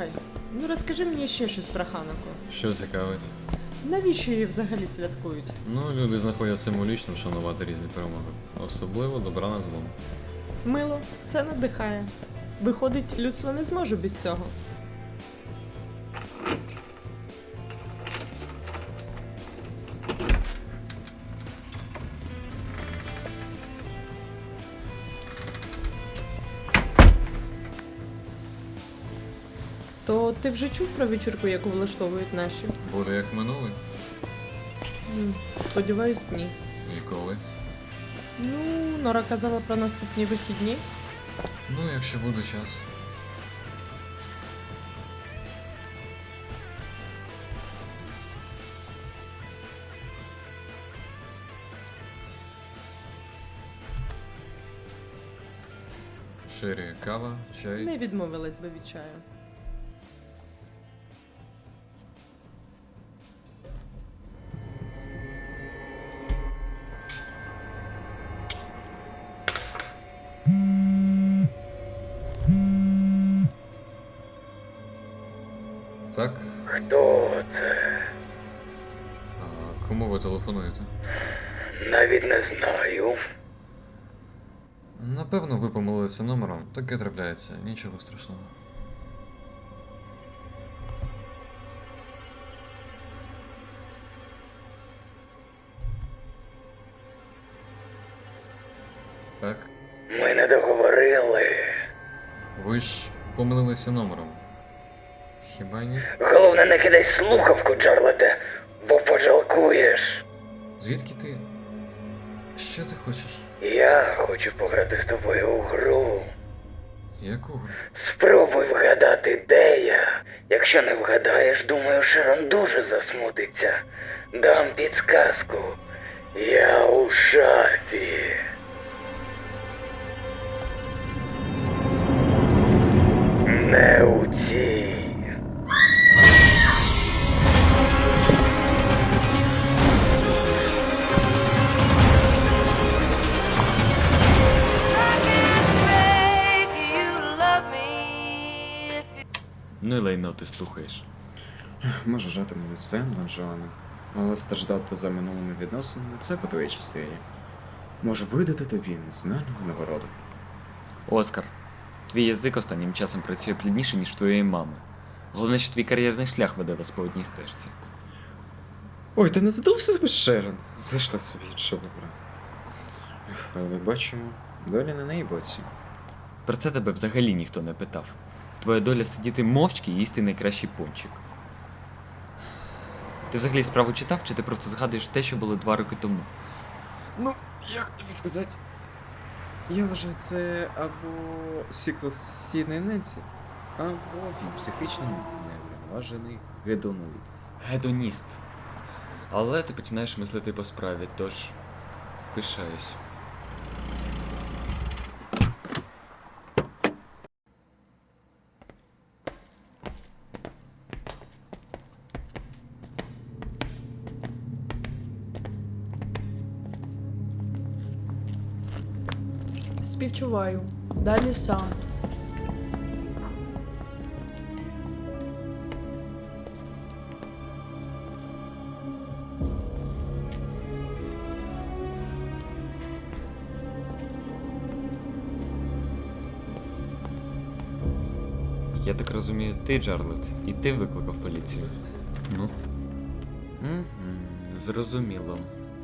Слухай, ну розкажи мені ще щось про Хануку. Що цікавить? Навіщо її взагалі святкують? Ну, люди знаходять символічним вшанувати різні перемоги. Особливо добра на злом. Мило, це надихає. Виходить, людство не зможе без цього. То ти вже чув про вечірку, яку влаштовують наші? Буде як минулий. М, Сподіваюсь, ні. І коли? Ну, Нора казала про наступні вихідні. Ну, якщо буде час. Шері, кава, чай. Не відмовилась би від чаю. Так? Хто це? А кому ви телефонуєте? Навіть не знаю. Напевно, ви помилилися номером. Таке трапляється, нічого страшного. Так, Ми не договорили. ви ж помилилися номером. Хіба ні? Головне, не кидай слухавку, Джарлете, бо пожалкуєш. Звідки ти? Що ти хочеш? Я хочу пограти з тобою у гру. Яку гру? Спробуй вгадати, де я. Якщо не вгадаєш, думаю, Шерон дуже засмутиться. Дам підсказку. Я у шафі. Не у цій. Ну ти слухаєш. Може жати мені сцен Дон Жуана, але страждати за минулими відносинами це по твоїй частині. Може видати тобі національну нагороду. Оскар, твій язик останнім часом працює плідніше, ніж твоєї мами. Головне, що твій кар'єрний шлях веде вас по одній стежці. Ой, ти не задався себе Шерон. Зайшла собі іншого добра. Але бачимо, доля на неї боці. Про це тебе взагалі ніхто не питав. Твоя доля сидіти мовчки і їсти найкращий пончик. Ти взагалі справу читав, чи ти просто згадуєш те, що було два роки тому? Ну, як тобі сказати? Я вважаю, це або сіквел стійної ненці, або він психічно неврівноважений гедоноїд. Гедоніст. Але ти починаєш мислити по справі, тож пишаюсь. Співчуваю. Далі сам. Я так розумію, ти, Джарлет, і ти викликав поліцію. Ну. Угу, зрозуміло.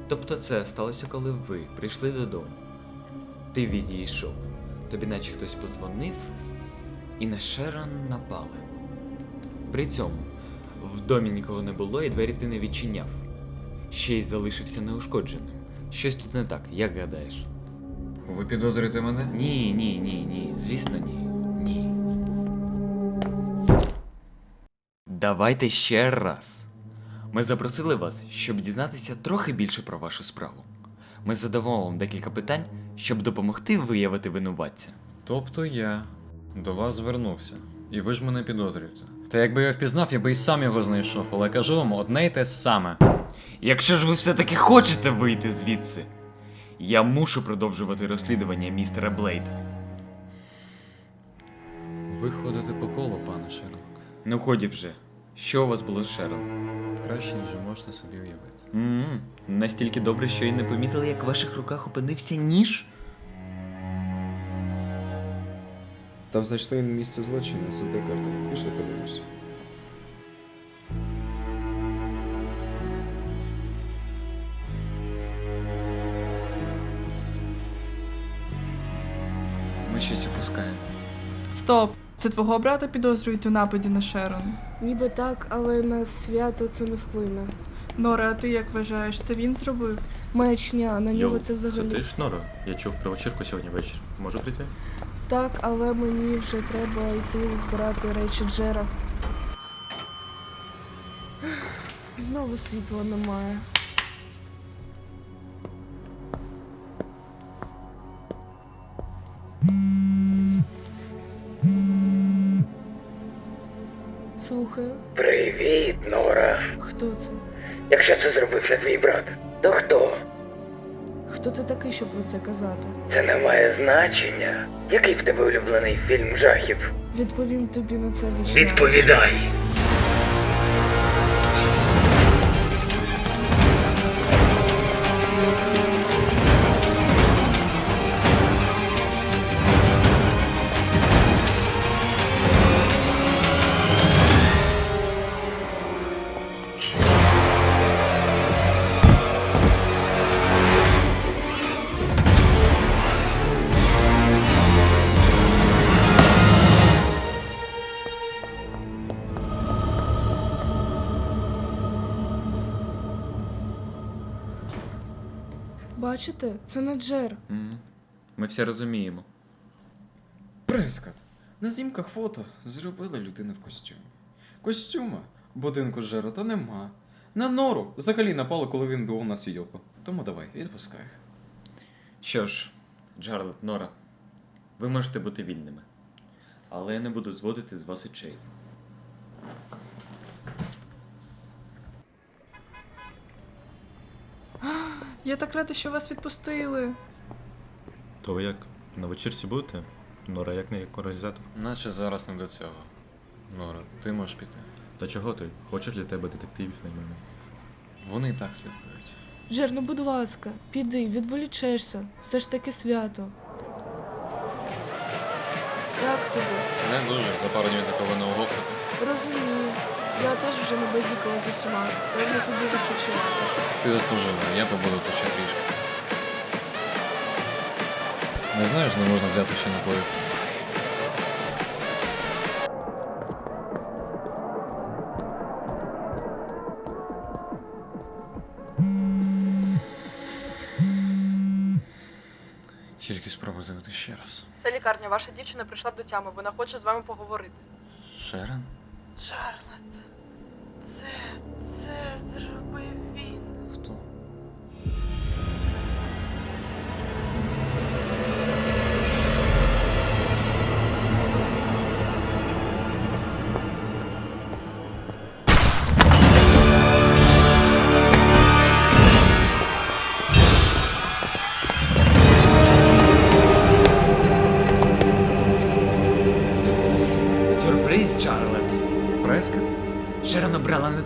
Тобто це сталося, коли ви прийшли додому. Ти відійшов. Тобі наче хтось позвонив, і на Шерон напали. При цьому в домі нікого не було, і двері ти не відчиняв. Ще й залишився неушкодженим. Щось тут не так, як гадаєш? Ви підозрюєте мене? Ні, ні, ні, ні. Звісно, ні. Ні. Давайте ще раз. Ми запросили вас, щоб дізнатися трохи більше про вашу справу. Ми задамо вам декілька питань, щоб допомогти виявити винуватця. Тобто я до вас звернувся, і ви ж мене підозрюєте. Та якби я впізнав, я би і сам його знайшов, але кажу вам одне й те саме. Якщо ж ви все-таки хочете вийти звідси, я мушу продовжувати розслідування містера Блейд. Ви ходите по колу, пане Шерлок. Ну ході вже. Що у вас було з? Краще, ніж ви можете собі уявити. м Настільки добре, що й не помітили, як в ваших руках опинився ніж? Там знайшли місце злочину з картою. Пішли подивимось. Ми щось упускаємо. Стоп! Це твого брата підозрюють у нападі на Шерон. Ніби так, але на свято це не вплине. Нора, а ти як вважаєш, це він зробив? Маячня, на нього Йоу, це взагалі. Це ти ж Нора? Я чув про вечірку сьогодні ввечері. Можу прийти? Так, але мені вже треба йти збирати речі Джера. Знову світла немає. Слухаю, Привіт, Нора. хто це? Якщо це зробив не твій брат, то хто? Хто ти такий, щоб про це казати? Це не має значення. Який в тебе улюблений фільм жахів? Відповім тобі на це вічно. Відповідай. Бачите, це не Джер. м Ми все розуміємо. Прескат. На знімках фото зробили людину в костюмі. Костюма будинку Джерета нема. На нору взагалі напали, коли він був на свіділку. Тому давай, відпускай. Що ж, Джарлет, Нора, ви можете бути вільними. Але я не буду зводити з вас очей. Я так рада, що вас відпустили. То ви як? На вечірці будете? Нора як не як організатор. Наче зараз не до цього. Нора, ти можеш піти. Та чого ти? Хочеш для тебе детективів наймемо? Вони і так слідкують. Джер, ну будь ласка, піди, відволічешся. Все ж таки свято. Як тобі? Не дуже, за пару днів такого не оговтатись. Розумію. Я теж вже не базікала з усіма. Певно, піду відпочивати. Ти заслужила, я побуду тут ще трішки. Не знаєш, не можна взяти ще напоїв. Тільки спробуй завити ще раз. Це лікарня. Ваша дівчина прийшла до тями. Вона хоче з вами поговорити. Шерон? Чарлет,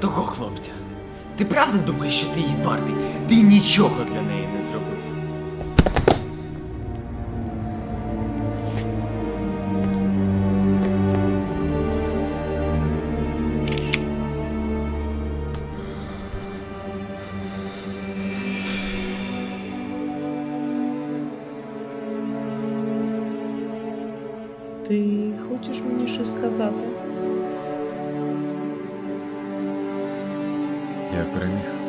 того хлопця. Ти правда думаєш, що ти її вартий? Ти нічого для неї не зробив. Ти хочеш мені щось сказати? Я переміг.